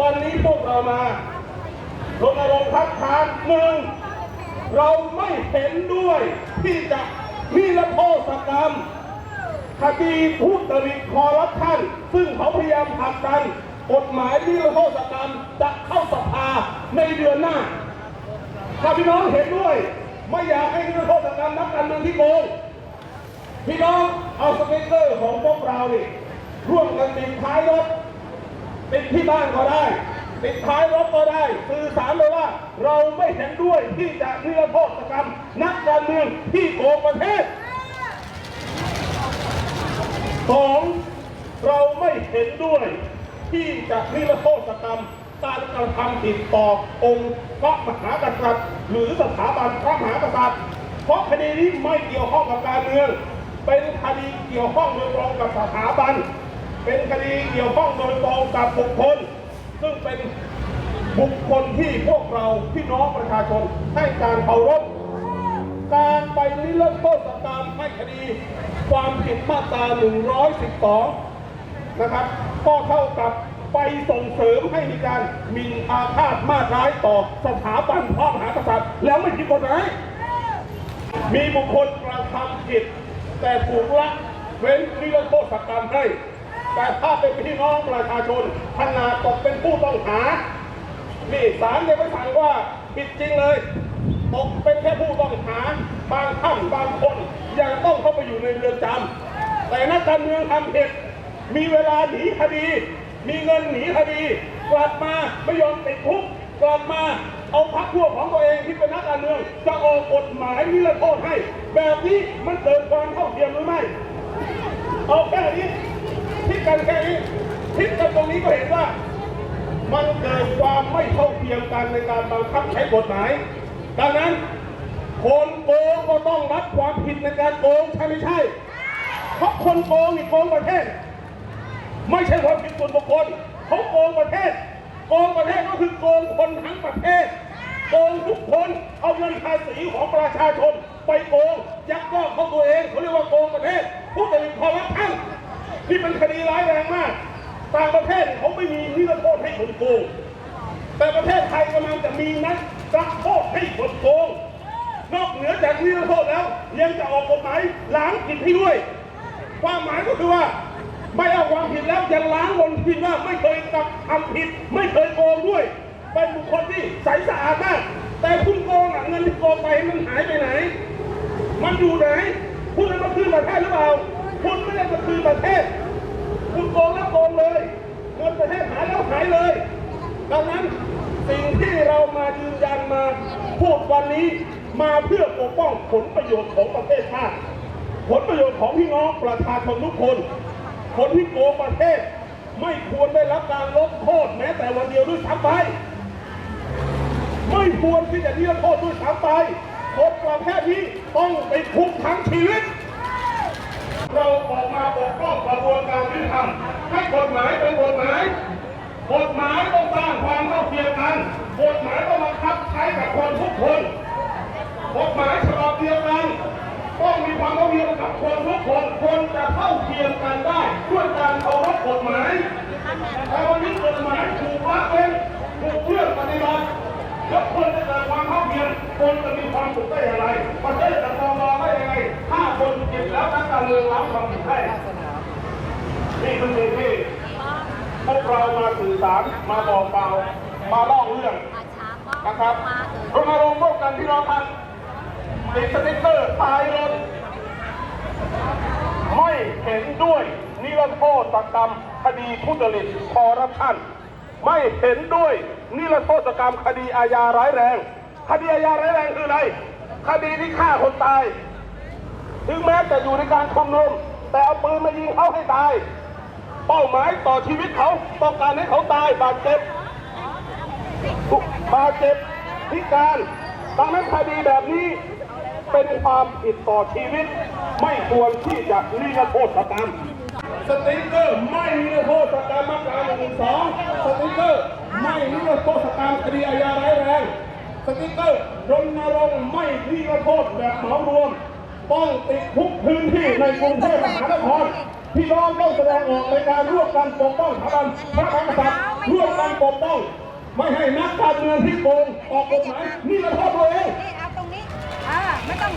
วันนี้พวกเรามารณรงค์คัดค้านหนึ่งเราไม่เห็นด้วยที่จะนิรโทษกรรมคดีทุจริตคอร์รัปชันซึ่งเขาพยายามผลักดันกฎหมายนิรโทษกรรมจะเข้าสภาในเดือนหน้า ถ้าพี่น้องเห็นด้วย ไม่อยากให้นิรโทษกรรมนักการเมืองที่โกงพี่น้องเอาสเปกเกอร์ของพวกเรานี่ร่วมกันติดท้ายรถ ติดที่บ้านก็ได้ ติดท้ายรถก็ได้ สื่อสารเลยว่า เราไม่เห็นด้วยที่จะนิรโทษกรรม นักการเมืองที่โกงประเทศสองเราไม่เห็นด้วยที่จะนิรโทษกรรมการกระทำผิดต่อองค์พระมหากษัตริย์ หรือสถาบันพระมหากษัตริย์ เพราะคดีนี้ไม่เกี่ยวข้องกับการเมือง เป็นคดีเกี่ยวข้องโดยตรงกับสถาบัน เป็นคดีเกี่ยวข้องโดยตรงกับบุคคล ซึ่งเป็นบุคคลที่พวกเราพี่น้องประชาชนให้การเคารพการไปนิรโทษกรรมให้คดี ความผิดมาตรา 112 นะครับ ก็เท่ากับไปส่งเสริมให้มีการมินอาฆาตมาตร้ายต่อสถาบันพระมหากษัตริย์ แล้วไม่ผิดกฎหมายมีบุคคลกระทำผิด แต่ถูกละเว้นนิรโทษกรรมให้ แต่ถ้าเป็นพี่น้องประชาชนขนาดตกเป็นผู้ต้องหา นี่ศาลยังไม่สั่งว่าผิดจริงเลย ตกเป็นแค่ผู้ต้องหา บางท่านบางคน ยังต้องเข้าไปอยู่ในเรือนจำแต่นักการเมืองทำผิดมีเวลาหนีคดี มีเงินหนีคดี กลับมาไม่ยอมติดคุกกลับมาเอาพักพวกของตัวเองที่เป็นนักการเมือง จะออกกฎหมายนิรโทษให้ แบบนี้มันเกิดความเท่าเทียมหรือไม่ เอาแค่นี้ คิดกันแค่นี้คิดกันตรงนี้ก็เห็นว่า มันเกิดความไม่เท่าเทียมกันในการบังคับใช้กฎหมาย ดังนั้น คนโกงก็ต้องรับความผิดในการโกงใช่ไม่ใช่ เพราะคนโกงนี่โกงประเทศ ไม่ใช่ความผิดส่วนบุคคลเขาโกงประเทศ โกงประเทศก็คือโกงคนทั้งประเทศโกงทุกคนเอาเงินภาษีของประชาชน ไปโกงยักยอกเข้าตัวเองเขาเรียกว่าโกงประเทศ ผู้ติดคอร์รัปชัน นี่เป็นคดีร้ายแรงมาก ต่างประเทศเขาไม่มีนิรโทษให้คนโกง แต่ประเทศไทยกำลังจะมีนักรักโทษให้คนโกง นอกเหนือจากนิรโทษแล้วยังจะออกกฎหมายล้างผิดให้ด้วย ความหมายก็คือว่าไม่เอาความผิดแล้วยังล้างบนผิดว่าไม่เคยกระทำผิด ไม่เคยโกงด้วย เป็นบุคคลที่ใสสะอาดมากแต่คุณโกงเงินที่โกงไปมันหายไปไหน มันอยู่ไหน คุณเอามาคืนประเทศหรือเปล่า คุณไม่ได้มาคืนประเทศ คุณโกงแล้วโกงเลยเงินประเทศหายแล้วหายเลย ดังนั้นสิ่งที่เรามายืนยันมาพูดวันนี้มาเพื่อปกป้องผลประโยชน์ของประเทศชาติผลประโยชน์ของพี่น้องประชาชนทุกคน คนที่โกงประเทศ ไม่ควรได้รับการลดโทษแม้แต่วันเดียวด้วยซ้ำไป ไม่ควรที่จะนิรโทษด้วยซ้ำไปคนประเภทนี้ต้องติดคุกทั้งชีวิต เราออกมาปกป้องกระบวนการยุติธรรมให้กฎหมายเป็นกฎหมาย กฎหมายต้องสร้างความเท่าเทียมกัน กฎหมายต้องบังคับใช้กับคนทุกคน กฎหมายฉบับเดียวกันต้องมีความเท่าเทียมกับคนทุกคน คนจะเท่าเทียมกันได้ด้วยการเคารพกฎหมายแต่วันนี้กฎหมายถูกละเว้นถูกเลื่อกปฏิบัติแล้วคนจะเกิดความเท่าเทียมคนจะมีความสุขได้อย่างไรประเทศจะปรองดองได้ยังไง ถ้าคนผิดแล้วนักการเมืองรับความผิดให้นี่คือสิ่งที่ พวกเรามาสื่อสารมาบอกกล่าวมาเล่าเรื่องนะครับมาเถรณรงค์ร่วมกันพี่น้องท่านติดสติ๊กเกอร์ตายรถไม่เห็นด้วยนิรโทษกรรมคดีทุจริตคอร์รัปชันไม่เห็นด้วยนิรโทษกรรมคดีอาญาร้ายแรง คดีอาญาร้ายแรงคืออะไร คดีที่ฆ่าคนตาย ถึงแม้จะอยู่ในการชุมนุม แต่เอาปืนมายิงเขาให้ตาย เป้าหมายต่อชีวิตเขาต้องการให้เขาตายบาดเจ็บบาดเจ็บพิการดังนั้นคดีแบบนี้เป็นความผิดต่อชีวิต ไม่ควรที่จะนิรโทษกรรมสติ๊กเกอร์ไม่นิรโทษกรรมมาตราหนึ่งสองสติ๊กเกอร์ไม่นิรโทษกรรมคดีอาญาร้ายแรงสติ๊กเกอร์รณรงค์ไม่นิรโทษแบบเหมารวม ต้องติดทุกพื้นที่ในกรุงเทพมหานคร พี่น้องต้องแสดงออกในการร่วมกันปกป้องสถาบพระมหากษัตริย์ร่วมกันปกป้อง ไม่ให้นักการเมืองที่โกงออกกฎหมายนี่มาโทษตัวเอง นี่เอาตรงนี้อ่าไม่ต้อง